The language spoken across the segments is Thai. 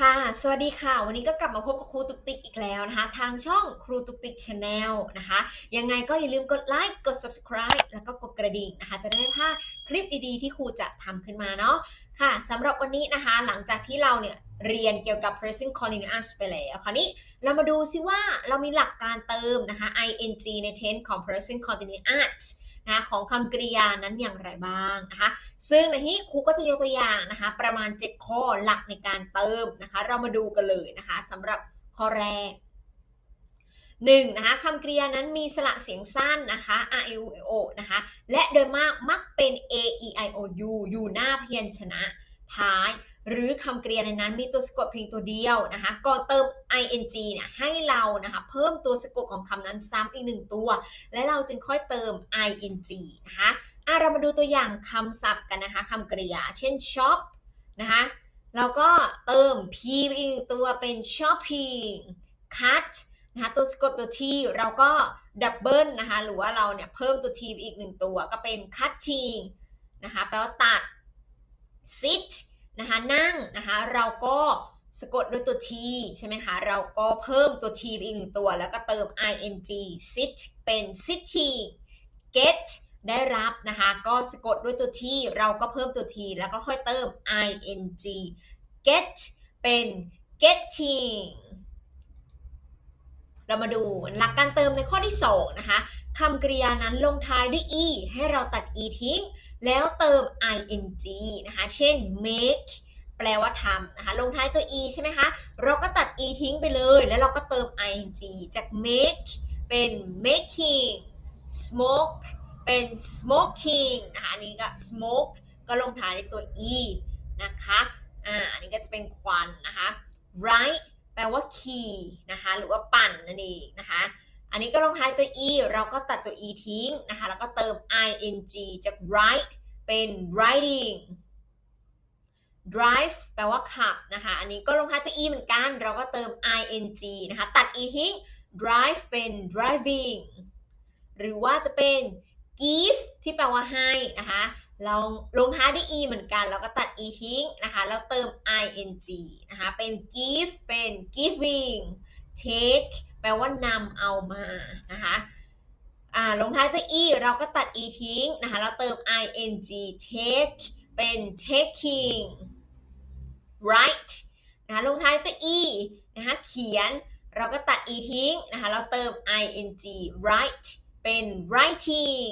ค่ะ สวัสดีค่ะ วันนี้ก็กลับมาพบกับครูตุกติกอีกแล้วนะคะ ทางช่องครูตุกติกชาแนลนะคะ ยังไงก็อย่าลืมกดไลค์ กด subscribe แล้วก็กดกระดิ่งนะคะ จะได้ไม่พลาดคลิปดีๆ ที่ครูจะทำขึ้นมาเนาะค่ะสำหรับวันนี้นะคะ หลังจากที่เราเนี่ยเรียนเกี่ยวกับ present continuous ไปแล้วคราวนี้เรามาดูซิว่าเรามีหลักการเติมนะคะ ing ใน tense ของ present continuous นะของคำกริยานั้นอย่างไรบ้างนะคะ ซึ่งในที่ครูก็จะยกตัวอย่างนะคะ ประมาณ 7 ข้อหลักในการเติมนะคะ เรามาดูกันเลยนะคะสำหรับข้อแรก 1. นะคะคำกริยานั้นมีสระเสียงสั้นนะคะ a e u o นะคะ และโดยมากมักเป็น a e i o u อยู่หน้าพยัญชนะท้าย หรือคำกริยาในนั้นมีตัวสะกดเพียงตัวเดียวนะคะก่อนเติม ing เนี่ยให้เรานะคะเพิ่มตัวสะกดของคำนั้นซ้ำอีกหนึ่งตัว และเราจึงค่อยเติม ing นะคะอะเรามาดูตัวอย่างคำศัพท์กันนะคะคำกริยา เช่น shop นะคะเราก็เติม p อีกตัวเป็น shopping cut นะคะตัวสะกดตัว t เราก็ดับเบิลนะคะหรือว่าเราเนี่ยเพิ่มตัว t อีกหนึ่งตัวก็เป็น cutting นะคะแปลว่าตัด sit นะคะนั่งนะคะเราก็สะกดด้วยตัว t ใช่ไหมคะ เราก็เพิ่มตัว t อีกหนึ่งตัว แล้วก็เติม ing sit เป็น sitting get ได้รับนะคะ ก็สะกดด้วยตัว t เราก็เพิ่มตัว t แล้วก็ค่อยเติม ing get เป็น getting เรามาดูหลักการเติมในข้อที่ 2 นะคะคำกริยานั้นลงท้ายด้วย e ให้เราตัด e ทิ้ง แล้วเติม ing นะคะ เช่น make แปลว่าทำนะคะ ลงท้ายตัว e ใช่ไหมคะ เราก็ตัด e ทิ้งไปเลย แล้วเราก็เติม ing จาก make เป็น making smoke เป็น smoking นะคะ อันนี้ก็ smoke ก็ลงท้ายด้วยตัว e นะคะ อ่า อันนี้ก็จะเป็นควันนะคะ write แปลว่าขี่นะคะหรือว่าปั่นนั่นเองนะคะ อันนี้ก็ลงท้ายตัว e เราก็ตัดตัว e ทิ้งนะคะแล้วก็เติม ing จาก write เป็น riding drive แปลว่าขับนะคะ อันนี้ก็ลงท้ายตัว e เหมือนกัน เราก็เติม ing นะคะ ตัด e ทิ้ง drive เป็น driving หรือว่าจะเป็น give ที่แปลว่าให้นะคะ ลองลงท้ายด้วย e เหมือนกันแล้วก็ตัด e ทิ้งนะคะแล้วเติม ing นะคะ เป็น give เป็น giving take แปลว่านำเอามานะคะอ่าลงท้ายด้วย e เราก็ตัด e ทิ้งนะคะแล้วเติม ing take เป็น taking write นะคะลงท้ายด้วย e นะคะเขียนเราก็ตัด e ทิ้งนะคะแล้วเติม ing write เป็น writing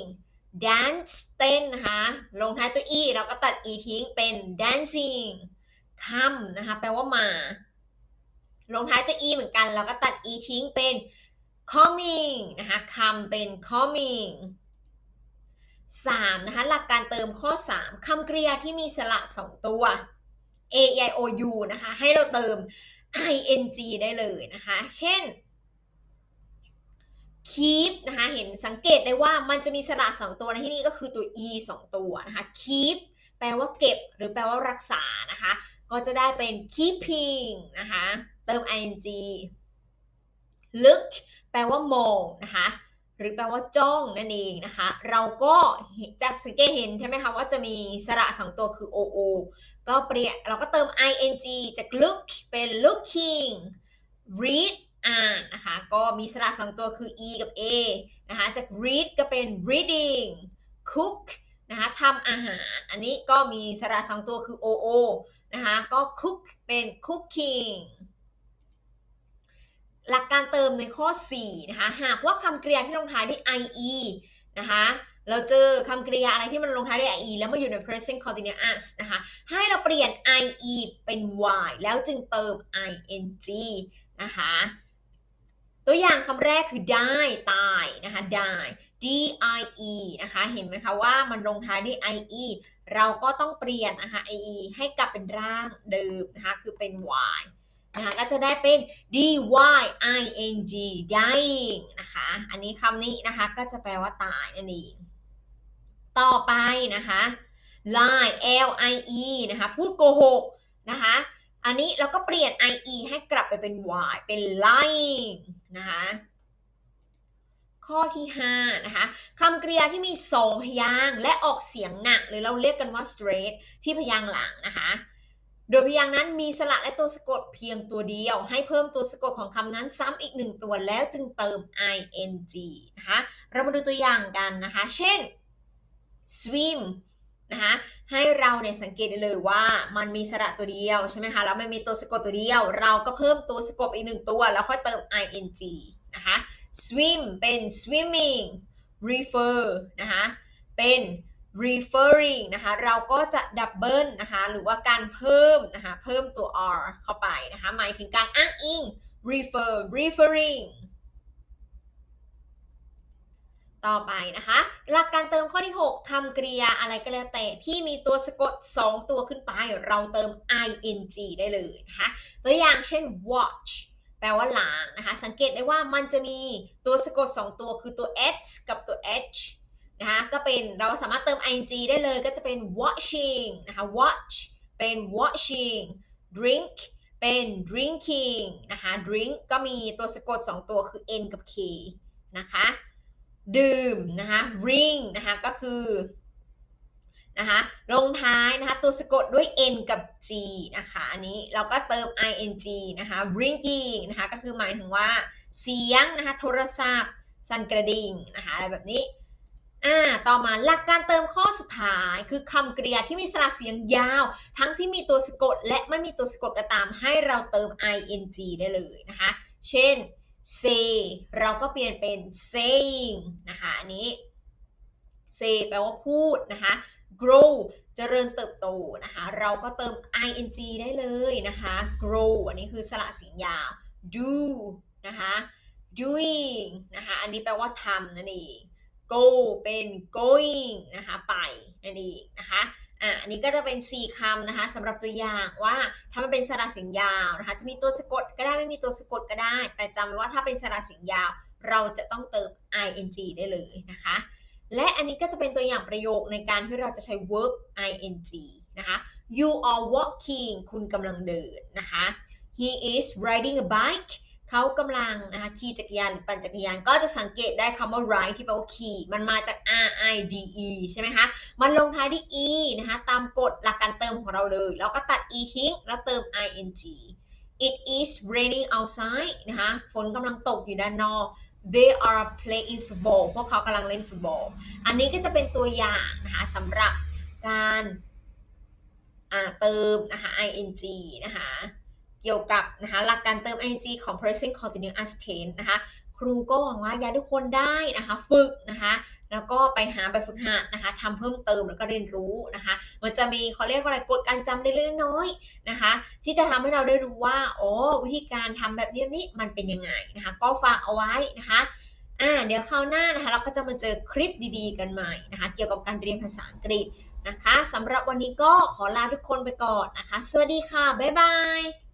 dance เต้นนะคะลงท้ายตัว e เราก็ตัด e ทิ้งเป็น dancing come นะคะแปลว่ามา ลงท้ายตัว e เหมือนกัน เราก็ตัด e ทิ้งเป็น coming นะคะ come เป็น coming 3นะคะหลักการเติมข้อ 3คำกริยาที่มีสระ 2 ตัว a i o u นะคะ ให้เราเติม ing ได้เลยนะคะ เช่น keep นะคะ เห็นสังเกตได้ว่ามันจะมีสระสองตัวในที่นี้ก็คือตัว e สองตัวนะคะ keep แปลว่าเก็บหรือแปลว่ารักษานะคะ ก็จะได้เป็น keeping นะคะ เติม ing look แปลว่ามองนะคะ หรือแปลว่าจ้องนั่นเองนะคะ เราก็จากสังเกตเห็นใช่ไหมคะว่าจะมีสระสองตัวคือ oo ก็เปลี่ยนเราก็เติม ing จาก look เป็น looking read อ่านนะคะ ก็มีสระสองตัวคือ e กับ a นะคะ จาก read ก็เป็น reading cook นะคะทำอาหาร อันนี้ก็มีสระสองตัวคือ oo นะคะ ก็ cook เป็น cooking หลักการเติมในข้อ 4 นะคะ หากว่าคำกริยาที่ลงท้ายด้วย ie นะคะ เราเจอคำกริยาอะไรที่มันลงท้ายด้วย ie แล้วมาอยู่ใน present continuous นะคะ ให้เราเปลี่ยน ie เป็น y แล้วจึงเติม ing นะคะ ตัวอย่างคำแรกคือได้ตายนะคะได้ d i e นะคะเห็นไหมคะว่ามันลงท้ายด้วย i e เราก็ต้องเปลี่ยนนะคะ i e ให้กลับเป็นร่างเดิมนะคะคือเป็น y นะคะก็จะได้เป็น d y i n g dying นะคะอันนี้คำนี้นะคะก็จะแปลว่าตายนั่นเองต่อไปนะคะ lie l i e นะคะพูดโกหกนะคะอันนี้เราก็เปลี่ยน ie ให้กลับไปเป็น y เป็น lying นะคะข้อที่5นะคะคำกริยาที่มีสองพยางและออกเสียงหนัก หรือเราเรียกกันว่า straight ที่พยางหลังนะคะโดยพยางค์นั้นมีสระและตัวสะกดเพียงตัวเดียว ให้เพิ่มตัวสะกดของคำนั้นซ้ำอีกหนึ่งตัวแล้วจึงเติม ing นะคะ เรามาดูตัวอย่างกันนะคะ เช่น swim นะคะให้เราเนี่ยสังเกตได้เลยว่ามันมีสระตัวเดียวใช่ไหมคะแล้วมันมีตัวสะกดตัวเดียว เราก็เพิ่มตัวสะกดอีกหนึ่งตัว แล้วค่อยเติม ing นะคะ swim เป็น swimming refer นะคะเป็น referring นะคะเราก็จะดับเบิลนะคะหรือว่าการเพิ่มนะคะเพิ่มตัว r เข้าไปนะคะหมายถึงการอ้างอิง refer referring ต่อไปนะคะ หลักการเติมข้อที่ 6คำกริยาอะไรก็แล้วแต่ที่มีตัวสะกด 2 ตัวขึ้นไป เราเติม ing ได้เลยนะคะ ตัวอย่างเช่น watch แปลว่าหล้างนะคะ สังเกตได้ว่ามันจะมีตัวสะกด 2 ตัวคือตัว h กับตัว h นะคะก็เป็นเราสามารถเติม ing ได้เลยก็จะเป็น watching นะคะ watch เป็น watching drink เป็น drinking นะคะ drink ก็มีตัวสะกด 2 ตัวคือ n กับ k นะคะ ดื่มนะคะ ring นะคะก็คือนะคะลงท้ายนะคะตัวสะกดด้วย n กับ g นะคะอันนี้เราก็เติม ing นะคะ ringing นะคะก็คือหมายถึงว่าเสียงนะคะโทรศัพท์ สั่นกระดิ่งนะคะอะไรแบบนี้อ่าต่อมาหลักการเติมข้อสุดท้าย คือคำกริยาที่มีสระเสียงยาว ทั้งที่มีตัวสะกดและไม่มีตัวสะกดก็ตามให้เราเติม ing ได้เลยนะคะ เช่น say เราก็เปลี่ยนเป็น saying นะคะอันนี้ say แปลว่าพูดนะคะ grow เจริญเติบโตนะคะ เราก็เติม ing ได้เลยนะคะ grow อันนี้คือสระเสียงยาว do นะคะ doing นะคะอันนี้แปลว่าทำนั่นเอง go เป็น going นะคะไปนั่นเองนะคะ อะอันนี้ก็จะเป็น 4คำนะคะสำหรับตัวอย่างว่าถ้ามันเป็นสระเสียงยาวนะคะ จะมีตัวสะกดก็ได้ไม่มีตัวสะกดก็ได้ แต่จำไว้ว่าถ้าเป็นสระเสียงยาว เราจะต้องเติม ing ได้เลยนะคะ และอันนี้ก็จะเป็นตัวอย่างประโยคในการที่เราจะใช้ verb ing นะคะ you are walking คุณกำลังเดินนะคะ he is riding a bike เขากำลังนะคะขี่จักรยานหรือปั่นจักรยานก็จะสังเกตได้คำว่า ride ที่แปลว่าขี่มันมาจาก r i d e ใช่ไหมคะมันลงท้ายด้วย e นะคะตามกฎหลักการเติมของเราเลย แล้วก็ตัด e ทิ้งแล้วเติม ing it is raining outside นะคะฝนกำลังตกอยู่ด้านนอก they are playing football พวกเขากำลังเล่นฟุตบอล อันนี้ก็จะเป็นตัวอย่างนะคะสำหรับการเติมนะคะ ing นะคะ เกี่ยวกับนะคะหลักการเติม ing ของ present continuous tense นะคะครูก็หวังว่าอยากทุกคนได้นะคะฝึกนะคะแล้วก็ไปหาไปฝึกหัดนะคะทำเพิ่มเติมแล้วก็เรียนรู้นะคะมันจะมีเขาเรียกว่าอะไรกฎการจำเล็กๆน้อยๆนะคะ ที่จะทำให้เราได้รู้ว่าอ๋อวิธีการทำแบบนี้นี้มันเป็นยังไงนะคะก็ฝากเอาไว้นะคะอ่าเดี๋ยวคราวหน้านะคะเราก็จะมาเจอคลิปดีๆ กันใหม่นะคะเกี่ยวกับการเรียนภาษาอังกฤษนะคะสำหรับวันนี้ก็ขอลาทุกคนไปก่อนนะคะ สวัสดีค่ะ บ๊ายบาย